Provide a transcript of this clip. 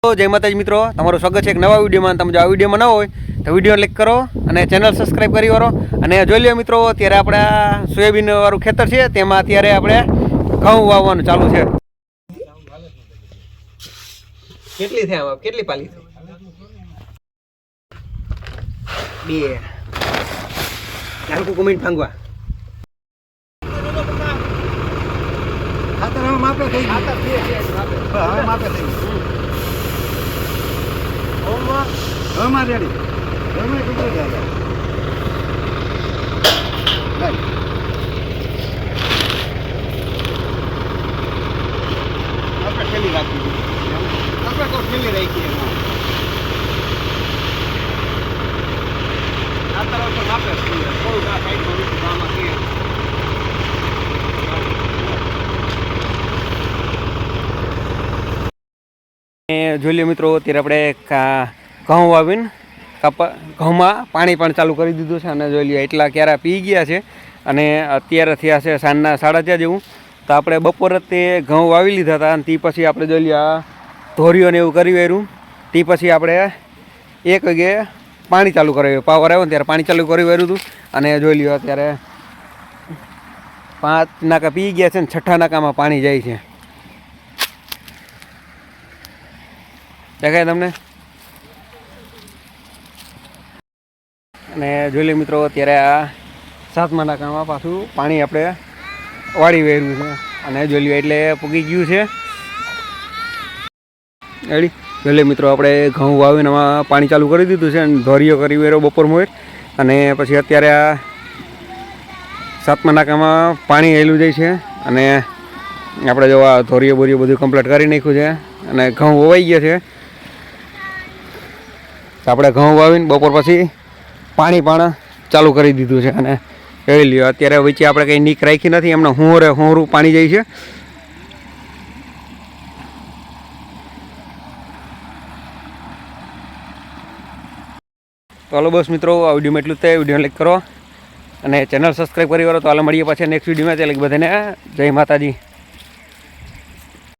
જય માતાજી મિત્રો તમારું સ્વાગત છે એક નવા વિડીયોમાં. તમે જો આ વિડીયોમાં ન હોય તો વીડિયો ક્લિક કરો અને ચેનલ સબસ્ક્રાઈબ કરી વાળો. અને જોઈ લો મિત્રો અત્યારે આપણે સોયાબીન વાળું ખેતર છે તેમાં અત્યારે આપણે ઘઉં વાવવાનું ચાલુ છે. કેટલી થઈ આમાં? કેટલી પાલી બે. ચાલ કુકુમીન ફાંગવા ખાતર હવે માપે થઈ ગયું. હવે માપે થઈ ગયું. આપણે છેલ્લી રાખી આપણે તો છેલ્લી રાખી એમાં. આ તરફ તો થોડુંક જોઈ લ્યો મિત્રો અત્યારે આપણે કા- ઘઉં વાવીને કાપા, ઘઉંમાં પાણી પણ ચાલુ કરી દીધું છે અને જોઈ લ્યો એટલા ક્યારા પી ગયા છે. અને અત્યારે થયા છે સાંજના સાડા ચાર જેવું. તો આપણે બપોરે તે ઘઉં વાવી લીધા હતા અને તે પછી આપણે જોઈ લ્યો આ ધોરીઓને એવું કરી વાર્યું. તે પછી આપણે એક વાગે પાણી ચાલુ કરાવ્યું પાવર આવ્યો ત્યારે પાણી ચાલુ કરી વાર્યું હતું. અને જોઈ લ્યો અત્યારે પાંચ નાકા પી ગયા છે ને છઠ્ઠા નાકામાં પાણી જાય છે. દેખાય તમને? અને જોઈ લે મિત્રો, અત્યારે આ સાતમા નાકામાં પાછું પાણી આપણે વાળી વેર્યું છે. અને જોઈ લ્યો એટલે પૂગી ગયું છે. એડી જોઈ લે મિત્રો, આપણે ઘઉં વાવીને આમાં પાણી ચાલુ કરી દીધું છે અને ધોરીઓ કરી વેરો બપોર મોર. અને પછી અત્યારે આ સાતમા નાકામાં પાણી હેલું જાય છે. અને આપણે જો આ ધોરીઓ બોરીઓ બધું કમ્પ્લીટ કરી નાખ્યું છે. અને ઘઉં વવાઈ ગયા છે. આપણે ઘઉં વાવીને બપોર પછી પાણી પણ ચાલુ કરી દીધું છે અને જોઈ લ્યો, અત્યારે વચ્ચે આપણે કંઈ નીક રાખી નથી, એમને હોંરે હોંરું પાણી જાય છે. તો હાલો બસ મિત્રો, આ વિડીયોમાં એટલું જ થાય. વીડિયો લાઈક કરો અને ચેનલ સબસ્ક્રાઈબ કરી કરો તો હાલ મળીએ પાછા નેક્સ્ટ વિડીયોમાં. ત્યાં બધાને જય માતાજી.